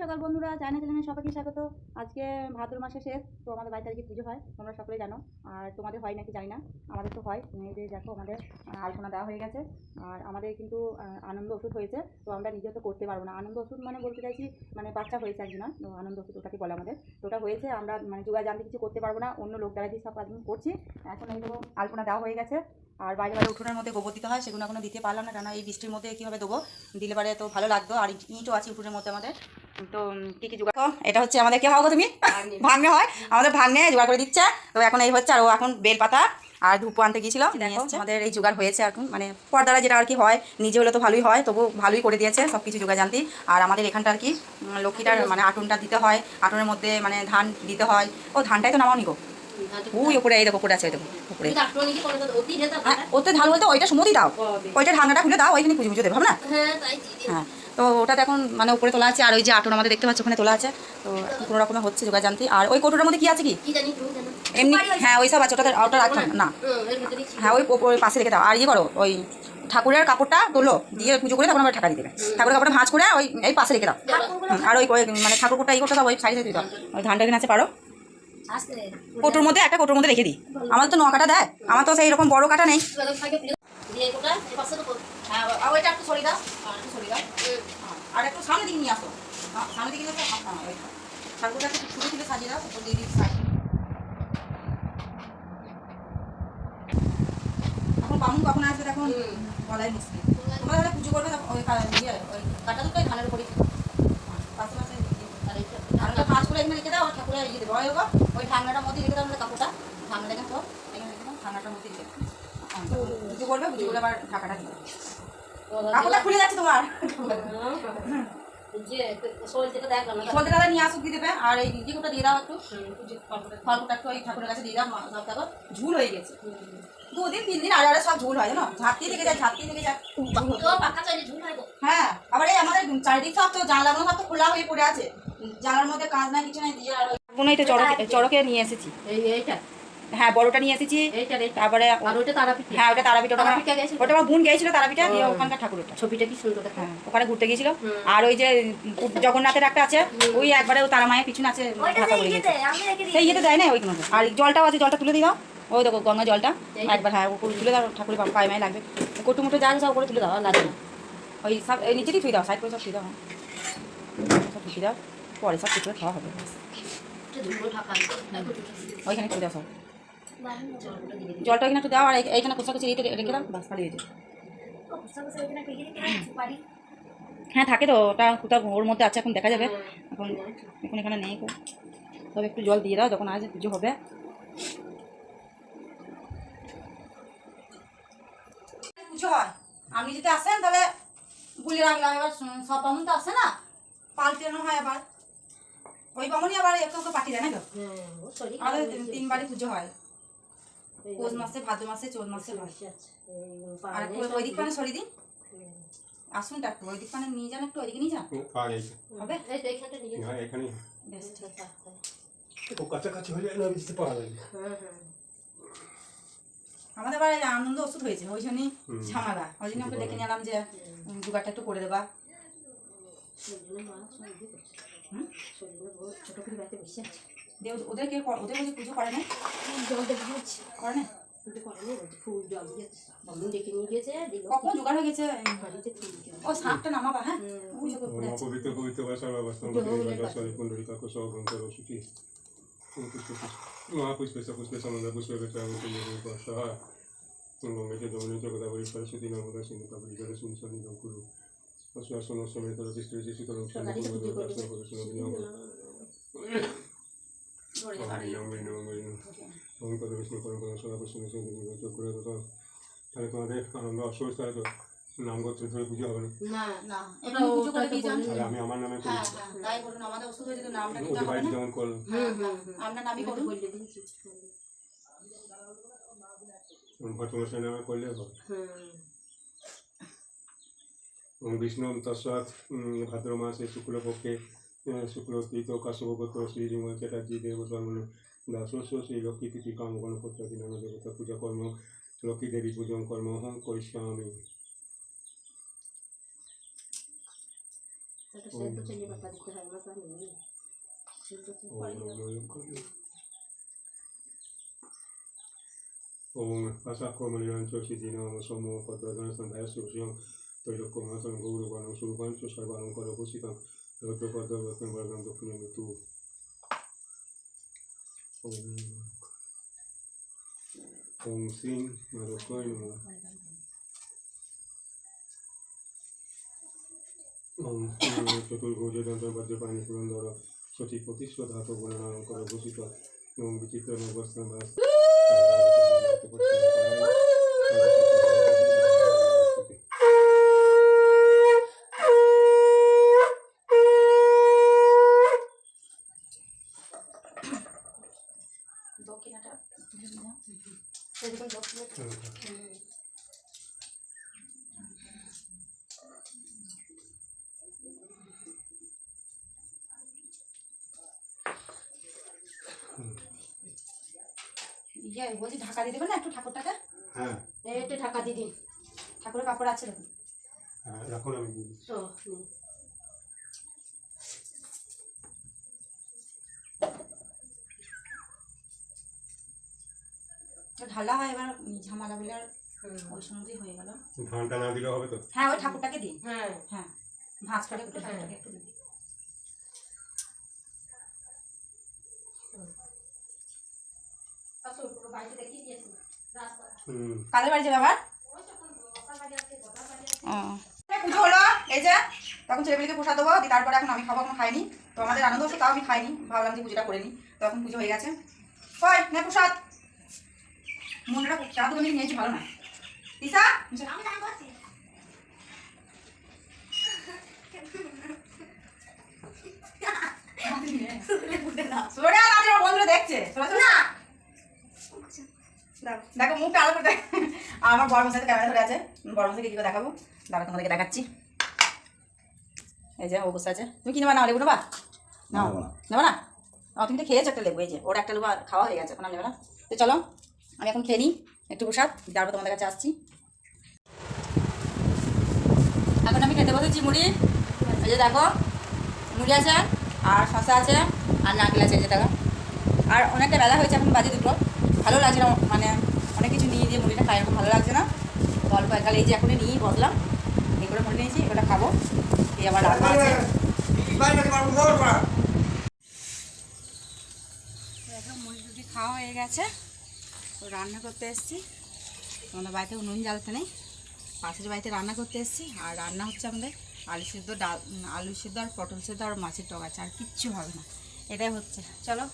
সকাল বন্ধুরা চায়না চ্যানেলে সবাইকে স্বাগত। আজকে ভাদ্র মাসে শেষ, তো আমাদের বাইশ তারিখে পুজো হয়, তোমরা সকলে জানো। আর তোমাদের হয় নাকি জানি না, আমাদের তো হয়। মেয়েদের দেখো আমাদের আলপনা দেওয়া হয়ে গেছে। আর আমাদের কিন্তু আনন্দ ওষুধ হয়েছে, তো আমরা নিজে তো করতে পারব না। আনন্দ ওষুধ মানে বলতে চাইছি মানে বাচ্চা হয়েছে একজনের তো আনন্দ ওষুধ ওটাকে বলে আমাদের। তো ওটা হয়েছে, আমরা মানে যোগা জানতে কিছু করতে পারব না, অন্য লোক দ্বারা দিয়ে সব কাজ করছি। এখন এই দেখো আলপনা দেওয়া হয়ে গেছে। আর বাইরে বাইরে উঠোনের মধ্যে গোবর দিতে হয়, সেগুলো এখনও দিতে পারলাম না কেন এই বৃষ্টির মধ্যে কীভাবে দেবো? দিলে পারে তো ভালো লাগতো, আর ইঁটও আছে উঠোনের মধ্যে আমাদের। তো উম, কি কি জোগাড় এটা হচ্ছে আমাদের কি হওয়া গো তুমি? ভাগ্নে। হয়। আমাদের ভাগ্নে জোগাড় করে দিচ্ছে। তো এখন এই হচ্ছে আর ও এখন বেলপাতা আর ধূপ আনতে গিয়েছিল। দেখো আমাদের এই জোগাড় হয়েছে এখন মানে পর্দারা যেটা আর কি হয় নিজে হলে তো ভালোই হয় তবু ভালোই করে দিয়েছে সব কিছু জোগাড় জানতি। আর আমাদের এখানটা আর কি লক্ষ্মীটার মানে আটুনটা দিতে হয় আটুনের মধ্যে মানে ধান দিতে হয়। ও ধানটাই তো নামাও নিকো ওই উপরে এই দেখো উপরে আছে দেখো হ্যাঁ ওতে ধান বলতে ওইটা সমতি দাও। ওইটা ঢাকনাটা খুলে দাও ওইখানে পুজো পুজো দেবে না? হ্যাঁ তো ওটাতে এখন মানে উপরে তোলা আছে আর ওই যে আমাদের দেখতে পাচ্ছ ওখানে তোলা আছে তো কোনো রকমের হচ্ছে যোগা জানতি। আর ওই কোটোটার মধ্যে কি আছে কি? এমনি হ্যাঁ ওই সব আছে ওটা রাখতে না হ্যাঁ ওই ওই পাশে রেখে দাও। আর ইয়ে করো ওই ঠাকুরের কাপড়টা তোলো দিয়ে পুজো করে তখন আবার ঠাকা দিয়ে দেবে। ঠাকুরের কাপড়টা ভাঁজ করে ওই এই পাশে রেখে দাও। আর ওই মানে ঠাকুর কোটা এই করতে দাও ওই সাইডে দিয়ে দাও। ওই ধানটা এখানে আছে পারো। কোটোর মধ্যে একটা কোটোর মধ্যে রেখে দিই। আমার তো নোয়া কাটা দেয় আমার তো সেই রকম বড় কাটা নেই। হ্যাঁ আর একটু দাও। আর দাও। আর সামনে দিকে নিয়ে আসো। হ্যাঁ, সামনে দিকে নিয়ে আসো। হ্যাঁ, ঠাকুরটা একটু ছুটে ছুটে সাজিয়ে দাও এখন বামুন কখন আসবে তখন বলাই মুশকিল তোমরা তাহলে পুজো করবে ওই কাটা দুটোই ধানের উপরই। হ্যাঁ, পাশে পাশে ওটা পাঁচ করে এখানে রেখে দাও ঠাকুরের ইয়ে দেবো। ওই ঠান্ডাটার মধ্যে রেখে নাহলে কাপড়টা। ঠান্ডা তো ঠান্ডাটার মধ্যে রেখে হ্যাঁ, করবে করে আবার ঢাকাটা দিবে। কাপড়টা খুলে যাচ্ছে তোমার। বলতে নিয়ে আসুক দিয়ে দেবে। আর এই ইয়েটা দিয়ে দাও একটু। ফলটা একটু ওই ঠাকুরের কাছে দিয়ে দাও মা- সব দেখো ঝুল হয়ে গেছে। দুদিন তিন দিন আরে সব ঝুল হয় জানো? থেকে যায় ঝাঁপতি থেকে যায়। হ্যাঁ আবার এই আমাদের চারিদিক সব তো জানলাগুলো সব তো খোলা হয়ে পড়ে আছে। জানলার মধ্যে কাজ নাই কিছু নাই দিয়ে আর ওই তো চড়কে চড়কে নিয়ে এসেছি। হ্যাঁ বড়টা নিয়ে এসেছি। তারপরে হ্যাঁ ওটা তারাপীঠ ওটা ওটা আমার বোন গিয়েছিল তারাপীঠে দিয়ে ওখানকার ঠাকুরটা ছবিটা কি সুন্দর হ্যাঁ ওখানে ঘুরতে গিয়েছিল। আর ওই যে জগন্নাথের একটা আছে ওই একবারে তারা মায়ের পিছনে আছে ঢাকা পড়ে গেছে। সেই ইয়েতে দেয় না ওইখানে আর জলটাও আছে জলটা তুলে দিয়ে দাও। ওই দেখো গঙ্গা জলটা। একবার হ্যাঁ উপরে তুলে দাও ঠাকুরের পায়ে মায়ে লাগবে। কোটো মুটো যা সব উপরে তুলে দাও লাগবে না। ওই সব এই নিচে দিয়ে থুই দাও সাইড করে সব থুই দাও। সব ঢুকিয়ে দাও পরে সব কিছু খাওয়া হবে। ওইখানে তুলে দাও সব জলটা এখানে একটু দাও আর এইখানে কোষা কুচি রেখে রেখে দাও বাস পালিয়ে যেতে হ্যাঁ থাকে তো ওটা কোথাও ওর মধ্যে আছে এখন দেখা যাবে। এখন এখন এখানে নেই। তবে একটু জল দিয়ে দাও যখন আজ পুজো হবে। পুজো হয়। আপনি যদি আসেন তাহলে বলে রাখলাম। এবার সব বামুন তো আসে না। পাল্টানো হয় আবার। ওই বামুনই আবার একটু একটু পাঠিয়ে দেয় না তো? আমাদের তিনবারই পুজো হয়। পৌষ মাসে ভাদ্র মাসে চোদ্দ মাসে হয়। আর ওই দিক পানে সরিয়ে দিন আসুন একটু ওই দিক পানে নিয়ে যান একটু ওইদিকে নিয়ে যান। হবে? হ্যাঁ। কাছাকাছি হয়ে যায় না বুঝতে পাওয়া যায়। আমাদের আনন্দ ওষুধ হয়েছে ওই জন্যই ঝামেলা। ওই জন্য ওকে ডেকে নিলাম যে জোগাড়টা একটু করে দেবা। হুম? ছোট করে বাড়িতে বসে আছে দিয়ে ওদের- ওদেরকে ওদের বলছে পুজো করে না জল দেখে করে না কিন্তু করেনি বলছে ফুল জল দিয়েছে বামুন ডেকে নিয়ে গেছে কখন জোগাড় হয়ে গেছে বাড়িতে ও সাপটা নামাবা হ্যাঁ ওই লোকে পড়ে ওম আছে পবিত্র পবিত্র বা সর্বাবস্থান দশারি পুণ্ডরিকা কুশল গ্রন্থর সুতি মহাপুষ্পে পুষ্পে সমন্দ পুষ্পে বেচার সহায় জগদাবরী সরস্বতী নর্মদা সিন্ধু কাবরী জলস্মিন সন্নিধম বিস্তৃত বিষ্ণু পরম সদা পুষ্প চোখ করে তো তাহলে তোমাদের আনন্দ তাহলে তো নাম গোত্র ধরে পুজো হবে না আমি আমার নামে করি হ্যাঁ হ্যাঁ যেমন করলাম হ্যাঁ হ্যাঁ আপনার নামই করুন বলে দিয়েছি ভট্টমশাই নামে করলে হবে Vishnu Tasvat Bhadramasa Sukla Bhakti Sukla Tito Kasuva Bhakti Sri Jumal Chetaji Deva Swamana Dasu Sri Loki Kiti Kama Gana Kutra Dinana Devata Puja Karma Loki Devi Pujan Karma Aham Koishyami Om Pasakomalyan Chosidina Somo Padra Dhanasandhaya Sukhyam Om Pasakomalyan Chosidina Somo Padra Dhanasandhaya Sukhyam একটা সেদ্ধ চিনি পাতা দিতে হয় আমরা তো আর নেই সেদ্ধ তো ওম পারি না। নমো করি ওম আসাক্রমণীয়ঞ্চ সিদ্ধিনাম সমো পদ্মধন সন্ধ্যায় সুশিয়ং তৈলক্যমাসং গৌরবাণং সুরূপাঞ্চ সর্বাণং করভূষিতং রৌদ্রপদ্মরত্ন বর্গং দক্ষিণ মৃত্যু ওম চতুর্ভুজদন্ত বজ্রপাণি পুরন্দর সতী প্রতিষ্ঠ ধাতু গুণনাম কর ভূষিত ওম বিচিত্র অবস্থান ভাস এরকম ইয়ে বলছি ঢাকা দিয়ে দেবে না একটু ঠাকুরটাকে? হ্যাঁ। একটু ঢাকা দিয়ে দিন। ঠাকুরের কাপড় আছে দেখুন। হ্যাঁ এখন আমি ও ঢালা হয় এবার বলে ওই সময়তেই হয়ে গেল। ধানটা না দিলে হবে তো? হ্যাঁ ওই ঠাকুরটাকে দিন। হ্যাঁ। হ্যাঁ ভাঁজ করে একটু হ্যাঁ। ঠাকুরটাকে একটু দিন কাদের বাড়ি যাবে আবার? পুজো হলো। এই যে তখন দেবো দিয়ে তারপরে এখন আমি খাব এখন খাইনি। তো আমাদের আনন্দ হচ্ছে তাও আমি খাইনি। ভাবলাম যে পুজোটা করে নিই। তো এখন পুজো হয়ে গেছে। হয় না প্রসাদ। মনটা চা তো আমি নিয়েছি ভালো না। আমি আমার দেখো মুখটা আলো করে বড় মশাই ক্যামেরা ধরে আছে। কি করে দেখাবো? দাঁড়া তোমাদেরকে দেখাচ্ছি। এই যে ও বসে আছে। তুমি কি নেবা? না লেবু নেবা? নেবা না। তুমি তো খেয়েছো একটা লেবু এই যে ওর একটা লেবু খাওয়া হয়ে গেছে এখন নেবে না। তো চলো। আমি এখন খেয়ে নিই, একটু প্রসাদ, তারপর তোমাদের কাছে আসছি। এখন আমি খেতে বসেছি মুড়ি, এই যে দেখো, মুড়ি আছে, আর শশা আছে, আর নারকেল আছে যে দেখো। আর অনেকটা বেলা হয়েছে এখন বাজে দুটো, ভালো লাগছে না মানে অনেক কিছু নিয়ে দিয়ে মুড়িটা খাই, এখন ভালো লাগছে না। তো অল্প একালে এই যে এখনই নিয়েই বসলাম, এই করে মুড়ি নিয়েছি এগুলো খাব, এই টুড়ি খাওয়া হয়ে গেছে। রান্না করতে এসেছি। আমাদের বাড়িতে উনুন জ্বালতে নেই। পাশের বাড়িতে রান্না করতে এসেছি। আর রান্না হচ্ছে আমাদের আলু সিদ্ধ ডাল আলু সিদ্ধ আর পটল সিদ্ধ আর মাছের টক আছে। আর কিচ্ছু হবে না। এটাই হচ্ছে। চলো।